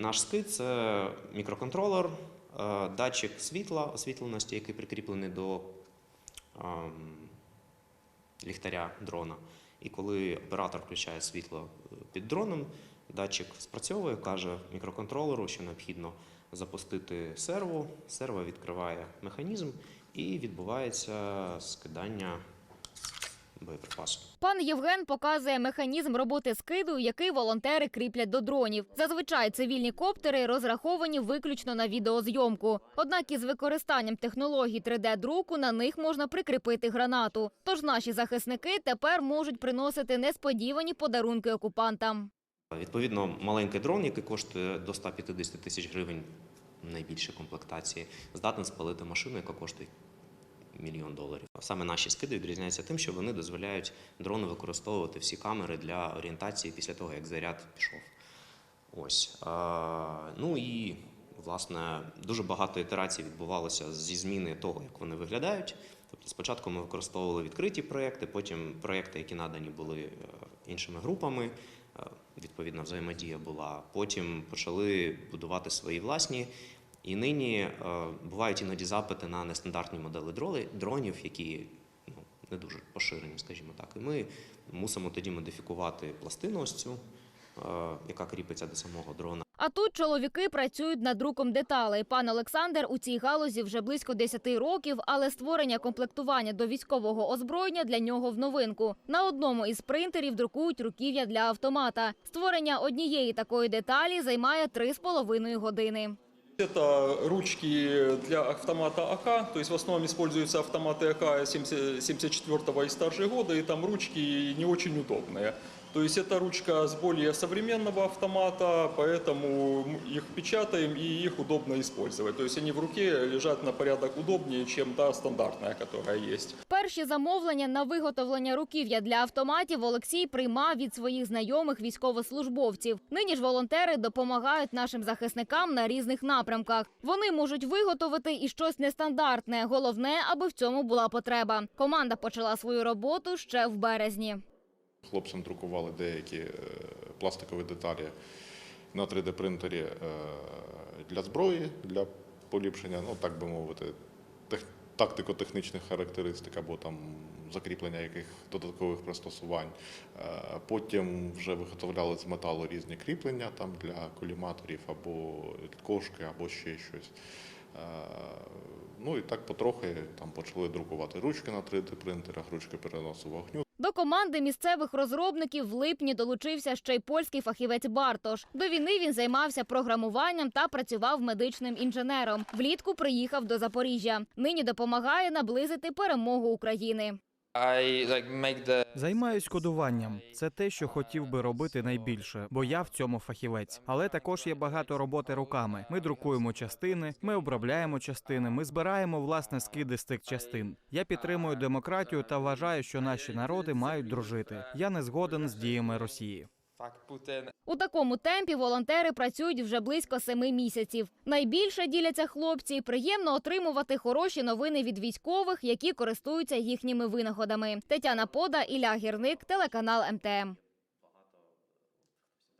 Наш скид це мікроконтролер, е, датчик світла, освітленості, який прикріплений до ем, ліхтаря дрона. І коли оператор включає світло е, під дроном, датчик спрацьовує, каже мікроконтролеру, що необхідно запустити серво. Серво відкриває механізм і відбувається скидання боєприпасу. Пан Євген показує механізм роботи скиду, який волонтери кріплять до дронів. Зазвичай цивільні коптери розраховані виключно на відеозйомку. Однак із використанням технологій 3D-друку на них можна прикріпити гранату. Тож наші захисники тепер можуть приносити несподівані подарунки окупантам. Відповідно, маленький дрон, який коштує до 150 тисяч гривень найбільші комплектації, здатен спалити машину, яка коштує мільйон доларів. Саме наші скиди відрізняються тим, що вони дозволяють дрону використовувати всі камери для орієнтації після того, як заряд пішов. Ось. Ну і власне дуже багато ітерацій відбувалося зі зміни того, як вони виглядають. Тобто спочатку ми використовували відкриті проекти, потім проекти, які надані були е, іншими групами. е, Відповідна взаємодія була. Потім почали будувати свої власні. І нині е, бувають іноді запити на нестандартні моделі дронів, які ну, не дуже поширені, скажімо так. І ми мусимо тоді модифікувати пластину ось цю, е, яка кріпиться до самого дрона. А тут чоловіки працюють над друком деталей. Пан Олександр у цій галузі вже близько 10 років, але створення комплектування до військового озброєння для нього в новинку. На одному із принтерів друкують руків'я для автомата. Створення однієї такої деталі займає 3,5 години. Это ручки для автомата АК, то есть в основном используются автоматы АК 70 74 и старше года, и там ручки не очень удобные. То есть это ручка с более современного автомата, поэтому их печатаем и их удобно использовать. То есть они в руке лежат на порядок удобнее, чем та стандартная, которая есть. Перші замовлення на виготовлення руків'я для автоматів Олексій приймав від своїх знайомих військовослужбовців. Нині ж волонтери допомагають нашим захисникам на різних напрямках. Вони можуть виготовити і щось нестандартне. Головне, аби в цьому була потреба. Команда почала свою роботу ще в березні. Хлопцям друкували деякі е, пластикові деталі на 3D-принтері е, для зброї, для поліпшення, ну так би мовити, тактико-технічних характеристик або там закріплення яких додаткових пристосувань. Е, Потім вже виготовляли з металу різні кріплення там для коліматорів або кошки, або ще щось. Ну і так потрохи там почали друкувати ручки на 3D-принтерах, ручки переносу вогню. До команди місцевих розробників в липні долучився ще й польський фахівець Бартош. До війни він займався програмуванням та працював медичним інженером. Влітку приїхав до Запоріжжя. Нині допомагає наблизити перемогу України. Займаюсь кодуванням. Це те, що хотів би робити найбільше, бо я в цьому фахівець. Але також є багато роботи руками. Ми друкуємо частини, ми обробляємо частини, ми збираємо власне скиди з тих частин. Я підтримую демократію та вважаю, що наші народи мають дружити. Я не згоден з діями Росії. У такому темпі волонтери працюють вже близько семи місяців. Найбільше діляться хлопці. Приємно отримувати хороші новини від військових, які користуються їхніми винаходами. Тетяна Пода, Ілля Гірник, телеканал МТМ.